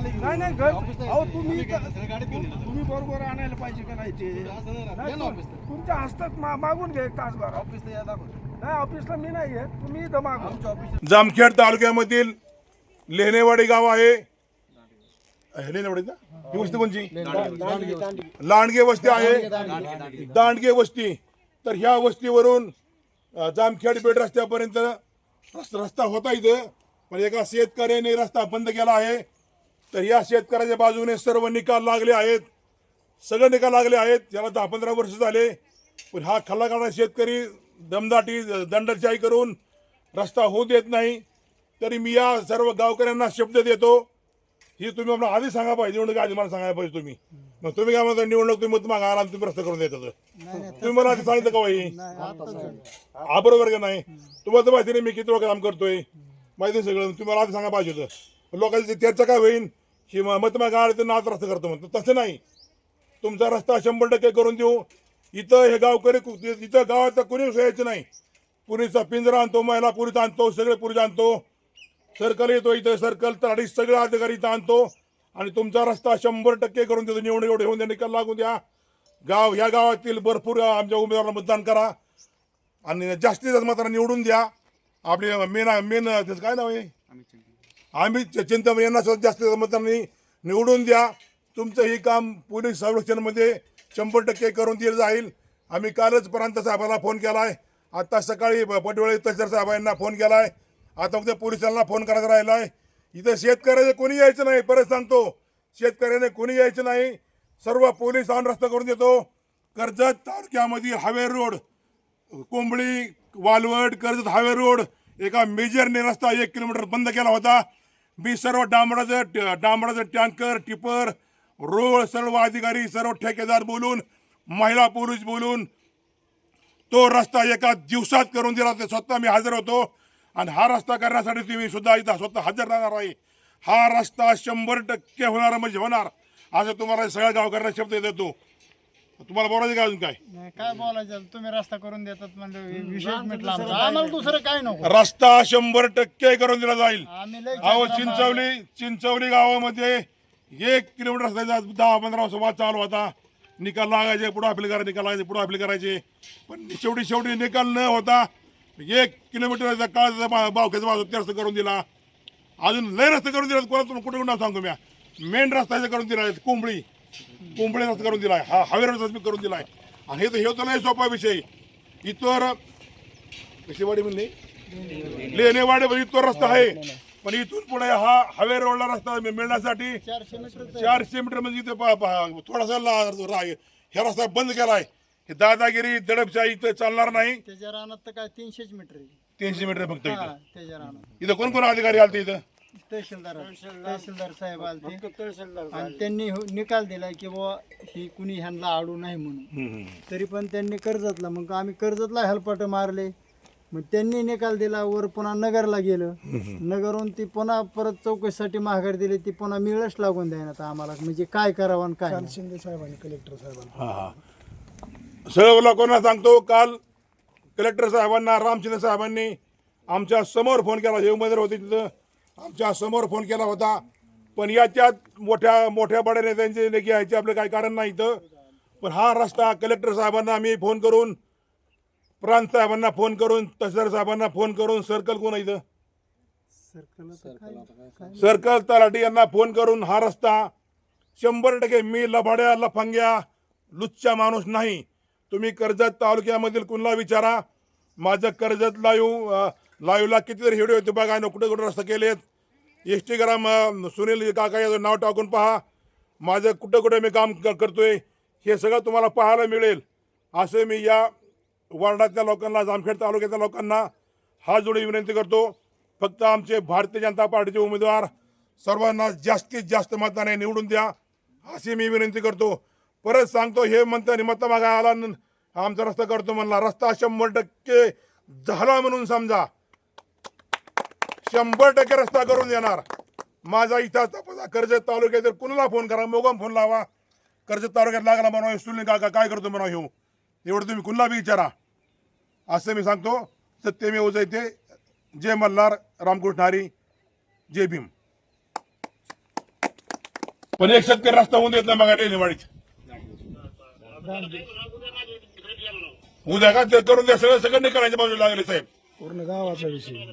नाही नाही घर ऑफिसला अहो. तुम्ही. तुम्ही बरोबर आणायला पाहिजे का नाही ते. तुमच्या हस्तात मा- मागून घे एक तासभर ऑफिसला या दाखव. नाही ऑफिसला मी नाही आहे तुम्ही इथं मागून जामखेड तालुक्यामधील लेणेवाडी गाव आहे. लेणेवाडी ना? ही वस्ती कोणची? लांडगे वस्ती आहे. दांडगे वस्ती. तर ह्या वस्तीवरून जामखेड बेट रस्त्यापर्यंत रस- रस्ता होता इथं. पण एका शेतकऱ्याने रस्ता बंद केला आहे. तर या शेतकऱ्याच्या बाजूने सर्व निकाल लागले आहेत. सगळे निकाल लागले आहेत. याला दहा पंधरा वर्ष झाले. पण हा खल्ला शेतकरी दमदाटी दंडशाही करून रस्ता होऊ देत नाही. तरी मी या सर्व गावकऱ्यांना शब्द देतो. ही तुम्ही मला आधी सांगा पाहिजे. निवडणूक आधी मला सांगायला पाहिजे तुम्ही. मग तुम्ही काय म्हणता? निवडणूक तुम्ही मत मागा आला आणि तुम्ही रस्ता करून देतात. तुम्ही मला आधी सांगितलं का बाई? हा बरोबर का नाही? तुम्हाला तर माहिती नाही मी किती वेळ काम करतोय. माहिती सगळं. तुम्ही मला आधी सांगा पाहिजे होतं. लोकांची चर्चा काय होईल की म- मत तर नाच रस्ता करतो म्हणतो. तसं नाही. तुमचा रस्ता शंभर टक्के करून देऊ. इथं हे गावकरी कु- इथं गावात कुणी यायचं नाही. पुरीचा पिंजरा आणतो महिला पुरीत आणतो सगळे पुरीत आणतो. सर्कल येतो इथं सर्कल तर सगळे अधिकारी इथं आणतो. आणि तुमचा रस्ता शंभर टक्के करून देतो. निवडणूक एवढे होऊन द्या निकाल लागून द्या. गाव ह्या गावातील भरपूर आमच्या उमेदवाराला मतदान करा. आणि जास्तीत जास्त मात्र निवडून द्या. आपले मेन मेन त्याचं काय नाव आहे? आम्ही च- चिंतामणी यांना सुद्धा जास्त मतांनी निवडून द्या. तुमचं हे काम पोलीस संरक्षणमध्ये शंभर टक्के करून दिलं जाईल. आम्ही कालच प्रांत साहेबाला फोन केला आहे आत्ता सकाळी पटवळे तहसीलदार साहेबांना फोन केला आहे आता उद्या पोलिसांना फोन करायचा राहिला आहे इथं शेतकऱ्याने कोणी यायचं नाही परत सांगतो. शेतकऱ्याने कोणी यायचं नाही. सर्व पोलीस आणून रस्ता करून देतो. कर्जत तालुक्यामधील Hawe road Kombli Walwad Karjat have road एका मेजरने रस्ता एक किलोमीटर बंद केला होता. मी सर्व डांबराचं ट- डांबराचं टँकर टिपर रोड सर्व अधिकारी सर्व ठेकेदार बोलून महिला पुरुष बोलून तो रस्ता एका दिवसात करून दिला ते स्वतः मी हजर होतो. आणि हा रस्ता करण्यासाठी तुम्ही सुद्धा इथं स्वतः हजर राहणार आहे. हा रस्ता शंभर टक्के होणार म्हणजे होणार. असं तुम्हाला सगळ्या गावकऱ्यांना शब्द देतो. तुम्हाला बोलायचं का अजून काय? नाही, काय बोलायचं? तुम्ही रस्ता करून देतात म्हणजे विशेष म्हटलं आमचं आम्हाला. दुसरं काय? नको? रस्ता शंभर टक्के करून दिला जाईल. आम्ही लय अहो चिंचवली चिंचवली गावामध्ये एक किलोमीटर रस्त्याचा दहा पंधरा वर्ष वाद चालू होता. निकाल लागायचे पुढे अपील करायचे निकाल लागायचे पुढे अपील करायचे. पण शेवटी शेवटी निकाल न होता एक किलोमीटरचा काळाचा बावक्याचा बाजू ते रस्ता करून दिला. अजून लय रस्ते करून दिला कोणा कुठे कुठं सांगतो मी मेन रस्ता इथं करून दिला कोंबडी. कोंबडी रस्ता करून दिलाय. हा हवे रस्ता मी करून दिलाय. आणि हे तर हे तर लय सोपा विषय. इतर कशी वाडी म्हणली? लेणेवाडी मध्ये तो रस्ता आहे. पण इथून पुढे हा हवे रोडला रस्ता मि- मिळण्यासाठी चारशे मीटर म्हणजे इथे थोडासा ह्या रस्ता बंद केलाय. हे दादागिरी दडपशाही इथं चालणार नाही. त्याच्या रानात तर काय तीनशेच मीटर आहे. तीनशे मीटर फक्त हा, इथं कोण कोण अधिकारी आलते इथं? तहसीलदार तहसीलदार साहेब आलते. आणि त्यांनी हो- निकाल दिला की बुवा ही कुणी ह्यांना आडू नाही म्हणून. तरी पण त्यांनी कर्जतला मग आम्ही कर्जतला हेलपाट मारले. मग त्यांनी निकाल दिला वर पुन्हा नगरला गेलं. नगरहून ती पुन्हा परत चौकशीसाठी माघार दिली. ती पुन्हा मिळच लागून द्यायला आम्हाला. म्हणजे काय करावं आणि काय नाही. शिंदे साहेबांनी कलेक्टर साहेबांनी. हा हा. सर्व लोकांना सांगतो? काल कलेक्टर साहेबांना रामचंद्र साहेबांनी आमच्यासमोर फोन केला. हे उमेदवार होते तिथं. आमच्यासमोर फोन केला होता. पण याच्यात मोठ्या मोठ्या बड्या नेत्यांचे लेखी यायचे आपलं काही कारण नाही इथं. पण हा रस्ता कलेक्टर साहेबांना आम्ही फोन करून प्रांत साहेबांना फोन करून तहसीलदार साहेबांना फोन करून सर्कल कोण इथं? सर्कल तलाठी यांना फोन करून हा रस्ता शंभर टक्के मी लफाड्या लफंग्या लुच्चा माणूस नाही. तुम्ही कर्जत तालुक्यामधील कुणाला विचारा. माझं कर्जत येऊ लाईव्हला कितीतरी व्हिडिओ होते बघा ना कुठे कुठे रस्ते केलेत. इंस्टाग्राम अं, सुनील काका याचं नाव टाकून पहा. माझं कुठं कुठे मी काम क- करतोय हे सगळं तुम्हाला पाहायला मिळेल. असं मी या वार्डातल्या लोकांना जामखेड तालुक्यातल्या लोकांना हा जोडी विनंती करतो. फक्त आमचे भारतीय जनता पार्टीचे उमेदवार सर्वांना जास्तीत जास्त मताने निवडून द्या अशी मी विनंती करतो. परत सांगतो हे म्हणता निमत्ता मागा आला आमचा रस्ता करतो म्हणला रस्ता शंभर टक्के झाला म्हणून समजा. शंभर टक्के रस्ता करून देणार. माझा इतिहास तपासा कर्जत तालुक्यात जर कुणाला फोन करा मोगम फोन लावा. कर्जत तालुक्यात लागला म्हणा सुनील काका काय करतो म्हणा येऊ एवढं तुम्ही कुणाला बी विचारा. असं मी सांगतो सत्यमेव जयते जय मल्हार रामकृष्ण हरी जय भीम. पण एक शेतकरी रस्ता होऊन देत नाही बघा लेणेवाडीत उद्या का ते करून द्या सगळं सगळं करायच्या बाजूला लागले साहेब. पूर्ण गावाचा विषय.